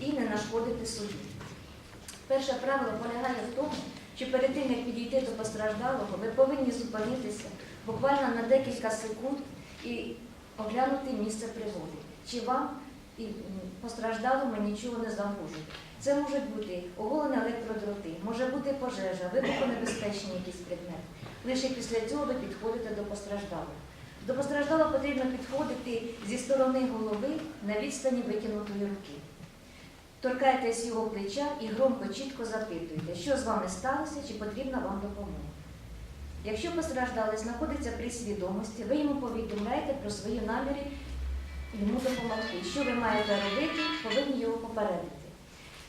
і не нашкодити собі. Перше правило полягає в тому, що перед тим, як підійти до постраждалого, ви повинні зупинитися буквально на декілька секунд і оглянути місце пригоди. Чи вам і постраждалому нічого не загрожує. Це можуть бути оголені електродроти, може бути пожежа, вибухонебезпечний якийсь предмет. Лише після цього ви підходите до постраждалого. До постраждалого потрібно підходити зі сторони голови на відстані витягнутої руки. Торкайтесь його плеча і громко чітко запитуйте, що з вами сталося, чи потрібна вам допомога. Якщо постраждалий знаходиться при свідомості, ви йому повідомляєте про свої наміри йому допомогти. Що ви маєте робити, повинні його попередити.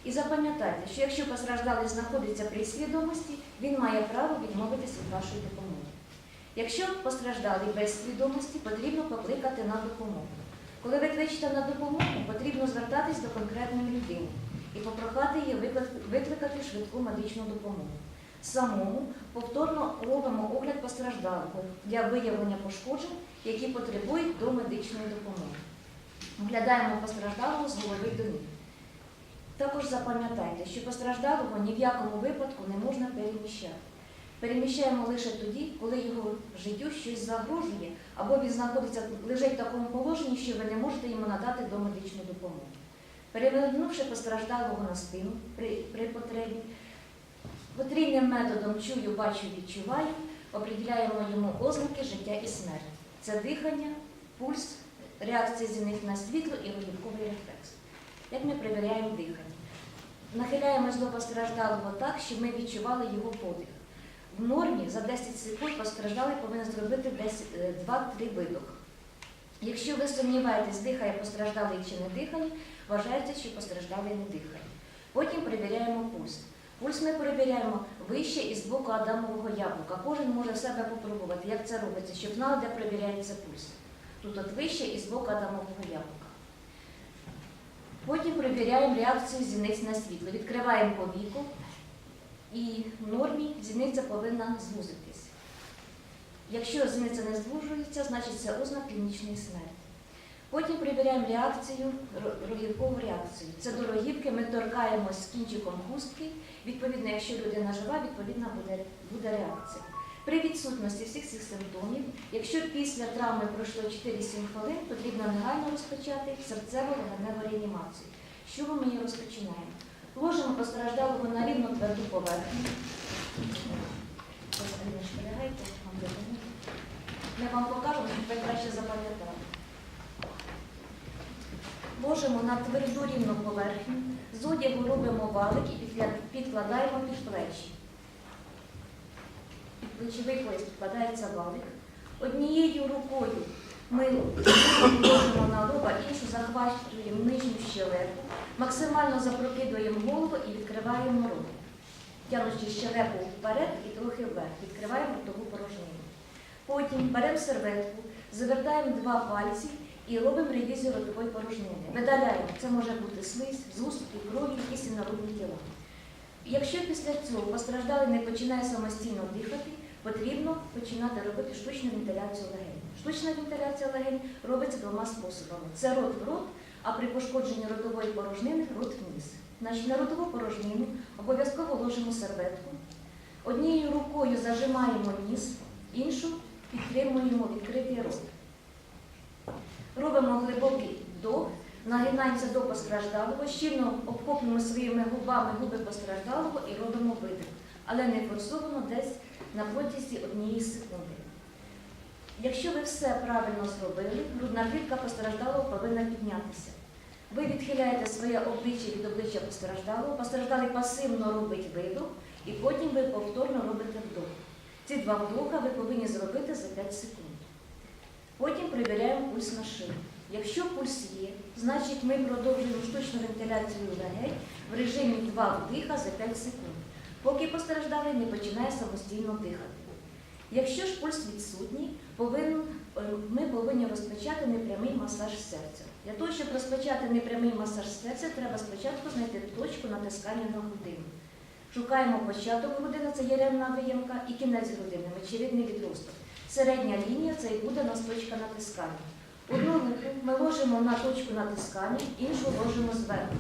І запам'ятайте, що якщо постраждалий знаходиться при свідомості, він має право відмовитися від вашої допомоги. Якщо постраждалий без свідомості, потрібно покликати на допомогу. Коли ви кличете на допомогу, потрібно звертатись до конкретної людини і попрохати її викликати швидку медичну допомогу. Самому повторно робимо огляд постраждалого для виявлення пошкоджень, які потребують до медичної допомоги. Оглядаємо постраждалого з голови до ніг. Також запам'ятайте, що постраждалого ні в якому випадку не можна переміщати. Переміщаємо лише тоді, коли його життю щось загрожує, або він знаходиться, лежить в такому положенні, що ви не можете йому надати домедичну допомогу. Перевернувши постраждалого на спину при, при потребі, потрібним методом чую, бачу, відчуваю, определяємо йому ознаки життя і смерті. Це дихання, пульс, реакція зіних на світло і рогівковий рефлекс. Як ми перевіряємо дихання? Нахиляємось до постраждалого так, щоб ми відчували його подих. В нормі за 10 секунд постраждалий повинен зробити десь, е, 2-3 видох. Якщо ви сумніваєтесь, дихає постраждалий чи не дихає, вважається, що постраждалий не дихає. Потім перевіряємо пульс. Пульс ми перевіряємо вище і з боку адамового яблука. Кожен може себе попробувати, як це робиться, щоб знали, де перевіряється пульс. Тут от вище з боку адамового яблука. Потім перевіряємо реакцію зіниць на світло. Відкриваємо повіку і в нормі зіниця повинна звузитись. Якщо зіниця не звужується, значить це ознак клінічної смерті. Потім перевіряємо реакцію, рогівкову реакцію. Це до рогівки ми торкаємось кінчиком хустки. Відповідно, якщо людина жива, відповідна буде, буде реакція. При відсутності всіх цих симптомів, якщо після травми пройшло 4-7 хвилин, потрібно негайно розпочати серцево-легеневу реанімацію. Чого ми її розпочинаємо? Ложимо постраждалого на рівну тверду поверхню. Ми вам покажемо, щоб ви краще запам'ятали. Ложимо на тверду рівну поверхню, з одягу робимо валик і підкладаємо під плечі. Під плечовий пояс підкладається валик. Однією рукою ми ложимо на лоба, іншу захвачуємо нижню щелепу, максимально запрокидуємо голову і відкриваємо рот. Тянучи щелепу вперед і трохи вверх, відкриваємо ротову порожнину. Потім беремо серветку, завертаємо два пальці і робимо ревізію ротової порожнини. Видаляємо, це може бути слизь, зуступки, крові, якісь інородні тіла. Якщо після цього постраждалий не починає самостійно дихати, потрібно починати робити штучну вентиляцію легень. Штучна вентиляція легень робиться двома способами: це рот в рот, а при пошкодженні ротової порожнини рот вниз. Значить, на ротову порожнину обов'язково ложимо серветку. Однією рукою зажимаємо ніс, іншу підтримуємо відкритий рот. Робимо глибокий вдох, нагинаємося до постраждалого, щільно обхоплюємо своїми губами губи постраждалого і робимо видих, але не форсовано десь на протязі однієї секунди. Якщо ви все правильно зробили, грудна клітка постраждалого повинна піднятися. Ви відхиляєте своє обличчя від обличчя постраждалого, постраждалий пасивно робить видох, і потім ви повторно робите вдох. Ці два вдоха ви повинні зробити за 5 секунд. Потім перевіряємо пульс на шию. Якщо пульс є, значить ми продовжуємо штучну вентиляцію легень в режимі 2 вдиха за 5 секунд, поки постраждалий не починає самостійно дихати. Якщо ж пульс відсутній, повинен, е, ми повинні розпочати непрямий масаж серця. Для того, щоб розпочати непрямий масаж серця, треба спочатку знайти точку натискання на грудину. Шукаємо початок грудини, це є ревна виємка, і кінець грудини, мечевидний відросток. Середня лінія це і буде у нас точка натискання. Одну руку ми ложимо на точку натискання, іншу ложимо зверху.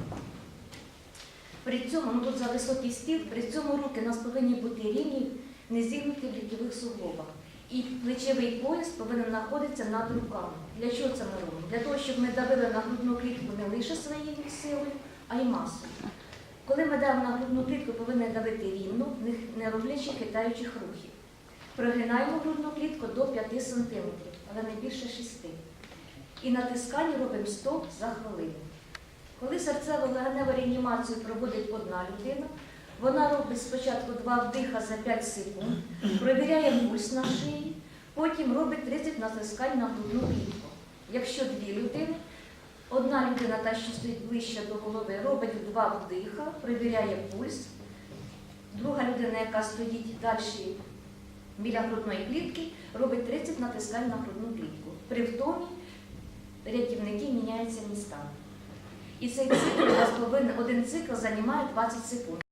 При цьому, ну тут за високий стіл, при цьому руки у нас повинні бути рівні, не зігнуті в суглобах. І плечовий пояс повинен знаходитися над руками. Для чого це ми робимо? Для того, щоб ми давили на грудну клітку не лише своєю силою, а й масою. Коли ми давимо на грудну клітку, повинні давити рівно, не- роблячи хитаючих рухів. Прогинаємо грудну клітку до 5 см, але не більше 6 І натискання робимо стоп за хвилину. Коли серцево-легеневу реанімацію проводить одна людина, вона робить спочатку два вдиха за 5 секунд, провіряє пульс на шиї, потім робить 30 натискань на грудну клітку. Якщо дві людини, одна людина, та що стоїть ближче до голови, робить два вдиха, провіряє пульс, друга людина, яка стоїть далі біля грудної клітки, робить 30 натискань на грудну клітку. При втомі рятівники міняються містами. І цей цикл у вас повинен, один цикл займає 20 секунд.